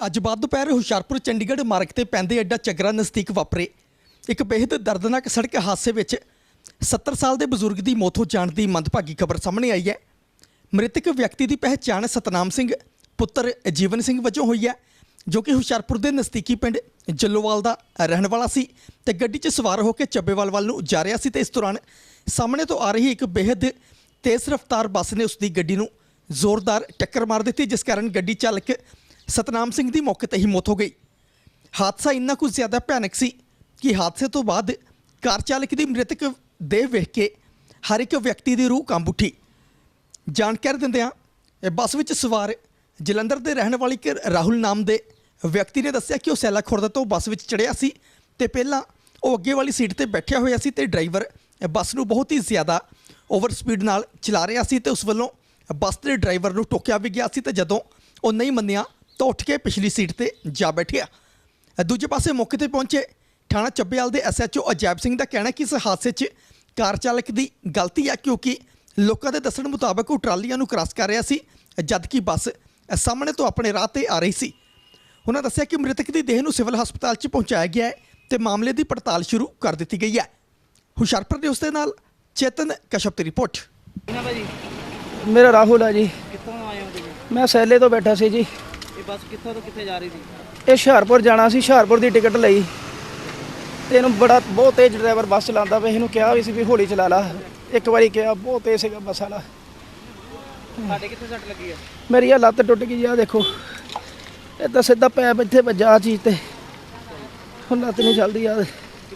ਅੱਜ ਬਾਅਦ ਦੁਪਹਿਰ ਹੁਸ਼ਿਆਰਪੁਰ ਚੰਡੀਗੜ੍ਹ ਮਾਰਗ ਤੇ ਪੈਂਦੇ ਅੱਡਾ ਚਗਰਾ ਨਜ਼ਦੀਕ ਵਾਪਰੇ। ਇੱਕ ਬੇहद ਦਰਦਨਾਕ ਸੜਕ ਹਾਦਸੇ ਵਿੱਚ 70 ਸਾਲ ਦੇ ਬਜ਼ੁਰਗ ਦੀ ਮੌਤ ਹੋ ਜਾਣ ਦੀ ਮੰਦਭਾਗੀ ਖਬਰ ਸਾਹਮਣੇ ਆਈ ਹੈ। ਮ੍ਰਿਤਕ ਵਿਅਕਤੀ ਦੀ ਪਹਿਚਾਣ ਸਤਨਾਮ ਸਿੰਘ, ਪੁੱਤਰ ਜੀਵਨ ਸਿੰਘ ਵਜੋਂ ਹੋਈ ਹੈ, ਜੋ ਕਿ ਹੁਸ਼ਿਆਰਪੁਰ ਦੇ ਨਜ਼ਦੀਕੀ ਪਿੰਡ ਜੱਲੋਵਾਲ ਦਾ ਰਹਿਣ ਵਾਲਾ ਸੀ ਤੇ ਗੱਡੀ 'ਚ ਸਵਾਰ ਹੋ ਕੇ ਚੱਬੇਵਾਲ ਵੱਲ ਨੂੰ ਜਾ ਰਿਹਾ ਸੀ ਤੇ ਇਸ ਦੌਰਾਨ ਸਾਹਮਣੇ ਤੋਂ ਆ ਰਹੀ ਇੱਕ ਬੇहद ਤੇਜ਼ ਰਫ਼ਤਾਰ ਬੱਸ ਨੇ ਉਸ ਦੀ ਗੱਡੀ ਨੂੰ ਜ਼ੋਰਦਾਰ ਟੱਕਰ ਮਾਰ ਦਿੱਤੀ, ਜਿਸ ਕਾਰਨ ਗੱਡੀ ਚਾਲਕ ਸਤਨਾਮ ਸਿੰਘ ਦੀ ਮੌਕੇ ਤੇ ਹੀ ਮੌਤ ਹੋ ਗਈ। ਹਾਦਸਾ ਇੰਨਾ ਕੁ ਜ਼ਿਆਦਾ ਭਿਆਨਕ ਸੀ ਕਿ ਹਾਦਸੇ ਤੋਂ ਬਾਅਦ ਕਾਰ ਚਾਲਕ ਦੀ ਮ੍ਰਿਤਕ ਦੇਹ ਵੇਖ ਕੇ ਹਰ ਇੱਕ ਵਿਅਕਤੀ ਦੀ ਰੂਹ ਕੰਬ ਉੱਠੀ। ਜਾਣਕਾਰੀ ਦਿੰਦਿਆਂ ਬੱਸ ਵਿੱਚ ਸਵਾਰ ਜਲੰਧਰ ਦੇ ਰਹਿਣ ਵਾਲੀ ਇੱਕ ਰਾਹੁਲ ਨਾਮ ਦੇ ਵਿਅਕਤੀ ਨੇ ਦੱਸਿਆ ਕਿ ਉਹ ਸੈਲਾ ਖੁਰਦ ਤੋਂ ਬੱਸ ਵਿੱਚ ਚੜਿਆ ਸੀ ਤੇ ਪਹਿਲਾਂ ਉਹ ਅੱਗੇ ਵਾਲੀ ਸੀਟ ਤੇ ਬੈਠਿਆ ਹੋਇਆ ਸੀ ਤੇ ਡਰਾਈਵਰ ਬੱਸ ਨੂੰ ਬਹੁਤ ਹੀ ਜ਼ਿਆਦਾ ਓਵਰ ਸਪੀਡ ਨਾਲ ਚਲਾ ਰਿਹਾ ਸੀ ਤੇ ਉਸ ਵੱਲੋਂ ਬੱਸ ਦੇ ਡਰਾਈਵਰ ਨੂੰ ਟੋਕਿਆ ਵੀ ਗਿਆ ਸੀ ਤੇ ਜਦੋਂ ਉਹ ਨਹੀਂ ਮੰਨਿਆ ਤਾਂ ਉੱਠ ਕੇ ਪਿਛਲੀ ਸੀਟ ਤੇ ਜਾ ਬੈਠਿਆ। ਦੂਜੇ ਪਾਸੇ ਮੌਕੇ ਤੇ ਪਹੁੰਚੇ ਥਾਣਾ ਚੱਬੇਵਾਲ ਦੇ ਐਸਐਚਓ ਅਜੈਬ ਸਿੰਘ ਦਾ ਕਹਿਣਾ ਕਿ ਇਸ ਹਾਦਸੇ 'ਚ ਕਾਰ ਚਾਲਕ ਦੀ ਗਲਤੀ ਹੈ ਕਿਉਂਕਿ ਲੋਕਾਂ ਦੇ ਦੱਸਣ ਮੁਤਾਬਕ ਉਹ ਟਰਾਲੀਆਂ ਨੂੰ ਕ੍ਰਾਸ ਕਰ ਰਿਹਾ ਸੀ ਜਦਕਿ ਬੱਸ ਸਾਹਮਣੇ ਤੋਂ ਆਪਣੇ ਰਾਹ ਤੇ ਆ ਰਹੀ ਸੀ। ਉਹਨਾਂ ਦੱਸਿਆ ਕਿ ਮ੍ਰਿਤਕ ਦੀ ਦੇਹ ਨੂੰ ਸਿਵਲ ਹਸਪਤਾਲ 'ਚ ਪਹੁੰਚਾਇਆ ਗਿਆ ਹੈ ਤੇ ਮਾਮਲੇ ਦੀ ਪੜਤਾਲ ਸ਼ੁਰੂ ਕਰ ਦਿੱਤੀ ਗਈ ਹੈ। ਹੁਸ਼ਿਆਰਪੁਰ ਦੇ ਉਸ ਦੇ ਨਾਲ ਚੇਤਨ ਕਸ਼ਪ ਦੀ ਰਿਪੋਰਟ। ਮੇਰਾ ਰਾਹੁਲ ਆ ਜੀ। ਕਿੱਥੋਂ ਆਏ ਹੋ ਤੁਸੀਂ? ਮੈਂ ਸੈਲੇ ਤੋਂ ਬੈਠਾ ਸੀ ਜੀ। ਬੱਸ ਕਿੱਥੋਂ ਤੋਂ ਕਿੱਥੇ ਜਾ ਰਹੀ ਸੀ? ਇਹ ਹੁਸ਼ਿਆਰਪੁਰ ਜਾਣਾ ਸੀ ਹੁਸ਼ਿਆਰਪੁਰ ਦੀ ਟਿਕਟ ਲਈ। ਤੇ ਇਹਨੂੰ ਬੜਾ ਬਹੁਤ ਤੇਜ਼ ਡਰਾਈਵਰ ਬੱਸ ਚਲਾਉਂਦਾ ਪਿਆ ਇਹਨੂੰ ਕਿਹਾ ਵੀ ਸੀ ਵੀ ਹੌਲੀ ਚਲਾ ਲਾ। ਇੱਕ ਵਾਰੀ ਕਿਹਾ ਬਹੁਤ ਤੇਜ਼ ਸੀਗਾ ਬੱਸ ਵਾਲਾ ਸਾਡੇ ਕਿੱਥੇ ਸੱਟ ਲੱਗੀ ਹੈ ਮੇਰੀ ਇਹ ਲੱਤ ਟੁੱਟ ਗਈ ਆ ਦੇਖੋ। ਇਹ ਤਾਂ ਸਿੱਧਾ ਪੈਪ ਇੱਥੇ ਵੱਜਾ ਆਹ ਚੀਜ਼ ਤੇ। ਹੁਣ ਲੱਤ ਨਹੀਂ ਚੱਲਦੀ ਆ।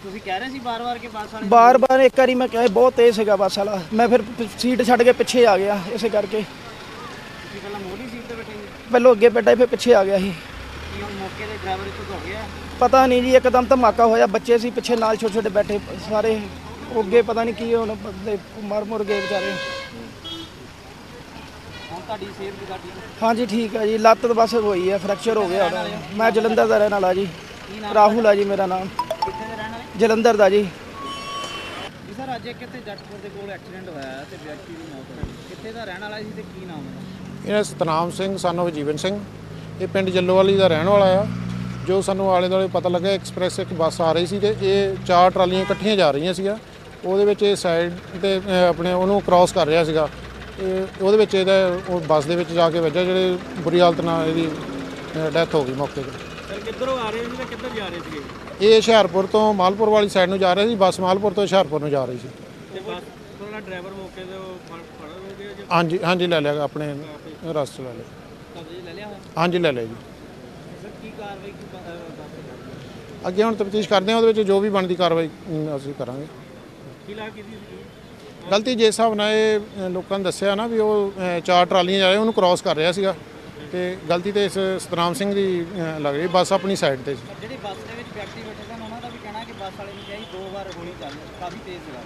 ਤੁਸੀਂ ਕਹਿ ਰਹੇ ਸੀ ਬਾਰ-ਬਾਰ ਕਿ ਬੱਸ ਵਾਲੇ ਬਾਰ-ਬਾਰ ਇੱਕ ਵਾਰੀ ਮੈਂ ਕਿਹਾ ਬਹੁਤ ਤੇਜ਼ ਸੀਗਾ ਬੱਸ ਵਾਲਾ। ਮੈਂ ਫਿਰ ਸੀਟ ਛੱਡ ਕੇ ਪਿੱਛੇ ਆ ਗਿਆ ਇਸੇ ਕਰਕੇ। ਤੁਸੀਂ ਪਹਿਲਾਂ ਮੋਢੀ ਸੀਟ ਤੇ ਬੈਠੇ ਸੀ? ਪਹਿਲੋਂ ਅੱਗੇ ਬੈਠਾ ਸੀ, ਫਿਰ ਪਿੱਛੇ ਆ ਗਿਆ ਸੀ। ਕੀ ਹੁਣ ਮੌਕੇ ਤੇ ਡਰਾਈਵਰ ਇੱਥੋਂ ਤੋਂ ਗਿਆ? ਪਤਾ ਨਹੀਂ ਜੀ ਇੱਕਦਮ ਧਮਾਕਾ ਹੋਇਆ ਬੱਚੇ ਸੀ ਪਿੱਛੇ ਨਾਲ ਛੋਟੇ ਛੋਟੇ ਬੈਠੇ ਸਾਰੇ। ਉਹ ਅੱਗੇ ਪਤਾ ਨਹੀਂ ਕੀ ਹੁਣ ਬੰਦੇ ਮਰ ਮੁਰ ਗਏ ਵਿਚਾਰੇ। ਹੁਣ ਤੁਹਾਡੀ ਸੇਫ ਦੀ ਗੱਡੀ ਹਾਂਜੀ ਠੀਕ ਹੈ ਜੀ ਲੱਤ ਤਾਂ ਬਸ ਹੋਈ ਹੈ ਫ੍ਰੈਕਚਰ ਹੋ ਗਿਆ ਉਹਦਾ। ਮੈਂ ਜਲੰਧਰ ਦਾ ਰਹਿਣ ਵਾਲਾ ਜੀ ਰਾਹੁਲ ਆ ਜੀ ਮੇਰਾ ਨਾਮ। ਕਿੱਥੇ ਦੇ ਰਹਿਣ ਵਾਲੇ? ਜਲੰਧਰ ਦਾ ਜੀ। ਜੀ ਸਰ ਅੱਜ ਇੱਕ ਇੱਥੇ ਜੱਟਪੁਰ ਦੇ ਕੋਲ ਐਕਸੀਡੈਂਟ ਹੋਇਆ ਹੈ ਤੇ ਵਿਅਕਤੀ ਦੀ ਮੌਤ ਹੋ ਗਈ। ਕਿੱਥੇ ਦਾ ਰਹਿਣ ਵਾਲਾ ਸੀ ਤੇ ਕੀ ਨਾਮ ਹੈ ਇਹ ਸਤਨਾਮ ਸਿੰਘ ਸਾਨੂੰ ਜੀਵਨ ਸਿੰਘ। ਇਹ ਪਿੰਡ ਜੱਲੋਵਾਲੀ ਦਾ ਰਹਿਣ ਵਾਲਾ ਆ। ਜੋ ਸਾਨੂੰ ਆਲੇ ਦੁਆਲੇ ਪਤਾ ਲੱਗਾ ਐਕਸਪ੍ਰੈਸ ਇੱਕ ਬੱਸ ਆ ਰਹੀ ਸੀ ਤੇ ਇਹ ਚਾਰ ਟਰਾਲੀਆਂ ਇਕੱਠੀਆਂ ਜਾ ਰਹੀਆਂ ਸੀਗਾ ਉਹਦੇ ਵਿੱਚ ਇਹ ਸਾਈਡ ਤੇ ਆਪਣੇ ਉਹਨੂੰ ਕ੍ਰਾਸ ਕਰ ਰਿਹਾ ਸੀਗਾ। ਤੇ ਉਹਦੇ ਵਿੱਚ ਇਹਦਾ ਉਹ ਬੱਸ ਦੇ ਵਿੱਚ ਜਾ ਕੇ ਵੱਜਾ ਜਿਹੜੇ ਬੁਰੀ ਹਾਲਤ ਨਾਲ ਇਹਦੀ ਡੈਥ ਹੋ ਗਈ ਮੌਕੇ ਤੇ। ਸਰ ਕਿੱਧਰੋਂ ਆ ਰਹੇ ਸੀ ਤੇ ਕਿੱਧਰ ਜਾ ਰਹੇ ਸੀਗੇ? ਇਹ ਹੁਸ਼ਿਆਰਪੁਰ ਤੋਂ ਮਾਲਪੁਰ ਵਾਲੀ ਸਾਈਡ ਨੂੰ ਜਾ ਰਿਹਾ ਸੀ। ਬੱਸ ਮਾਲਪੁਰ ਤੋਂ ਹੁਸ਼ਿਆਰਪੁਰ ਨੂੰ ਜਾ ਰਹੀ ਸੀ। ਤੇ ਬੱਸ ਦਾ ਡਰਾਈਵਰ ਮੌਕੇ ਤੇ ਫੜ ਹੋ ਗਿਆ ਜੇ ਹਾਂਜੀ ਹਾਂਜੀ ਲੈ ਲਿਆ ਆਪਣੇ ਰਸਤੇ ਲੈ ਲਿਆ ਕਬਜ਼ੇ 'ਚ ਲੈ ਲਿਆ ਹੋਇਆ? ਹਾਂਜੀ ਲੈ ਲਿਆ ਜੀ। ਸਰ ਕੀ ਕਾਰਵਾਈ ਕੀ ਬ- ਅਹ ਦੱਸ ਸਕਦੇ ਅੱਗੇ ਹੁਣ ਤਫਤੀਸ਼ ਕਰਦੇ ਹਾਂ ਉਹਦੇ ਵਿੱਚ ਜੋ ਵੀ ਬਣਦੀ ਕਾਰਵਾਈ ਅਮ, ਅਸੀਂ ਕਰਾਂਗੇ। ਕੀ ਲਾ ਕੀਤੀ ਸੀ ਗਲਤੀ ਜੇ ਹਿਸਾਬ ਨਾਲ ਇਹ ਅ, ਲੋਕਾਂ ਨੇ ਦੱਸਿਆ ਨਾ ਵੀ ਉਹ ਅ, ਚਾਰ ਟਰਾਲੀਆਂ ਜਾਏ ਉਹਨੂੰ ਕ੍ਰਾਸ ਕਰ ਰਿਹਾ ਸੀਗਾ। ਤੇ ਗਲਤੀ ਤੇ ਇਸ ਸਤਨਾਮ ਸਿੰਘ ਦੀ ਅ, ਲੱਗ ਰਹੀ ਬੱਸ ਆਪਣੀ ਸਾਈਡ ਤੇ ਸੀ। ਜਿਹੜੀ ਬੱਸ ਦੇ ਵਿੱਚ ਵਿਅਕਤੀ ਬੈਠੇ ਸਨ ਉਹਨਾਂ ਦਾ ਵੀ ਕਹਿਣਾ ਕਿ ਬੱਸ ਵਾਲੇ ਨੇ ਕਿਹਾ ਸੀ ਦੋ ਵਾਰ ਹੌਲੀ ਚੱਲ ਕਾਫੀ ਤੇਜ਼ ਸੀਗਾ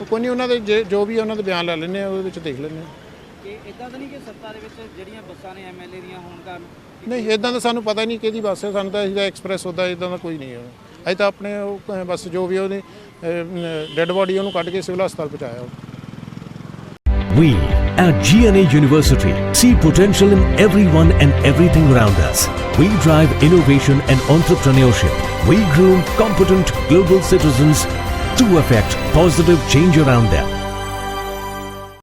ਉਹ ਕੋਈ ਨਹੀਂ ਉਹਨਾਂ ਦੇ ਜੇ- ਜੋ ਵੀ ਉਹਨਾਂ ਦੇ ਬਿਆਨ ਲੈ ਲੈਂਦੇ ਆ ਉਹਦੇ ਵਿੱਚ ਦੇਖ ਲੈਂਦੇ ਆ ਕਿ ਇਦਾਂ ਤਾਂ ਨਹੀਂ ਕਿ ਸੱਤਾ ਦੇ ਵਿੱਚ ਜਿਹੜੀਆਂ ਬੱਸਾਂ ਨੇ ਐਮਐਲਏ ਦੀਆਂ ਹੋਣ ਕਾਰਨ ਨਹੀਂ ਇਦਾਂ ਦਾ ਸਾਨੂੰ ਪਤਾ ਨਹੀਂ ਕਿਹਦੀ ਬੱਸ ਹੈ ਸਾਨੂੰ ਤਾਂ ਇਹਦਾ ਐਕਸਪ੍ਰੈਸ ਹੁੰਦਾ ਇਦਾਂ ਦਾ ਕੋਈ ਨਹੀਂ ਹੈ ਅਸੀਂ ਤਾਂ ਆਪਣੇ ਉਹ, ਬਸ ਜੋ ਵੀ ਉਹਦੀ ਡੈੱਡ ਬੋਡੀ ਉਹਨੂੰ ਕੱਢ ਕੇ ਸਿਵਲ ਹਸਪਤਾਲ ਪਹੁੰਚਾਇਆ ਉਹ We at GNA University see potential in everyone and everything around us. We drive innovation and entrepreneurship. We groom competent global citizens to affect positive change around them.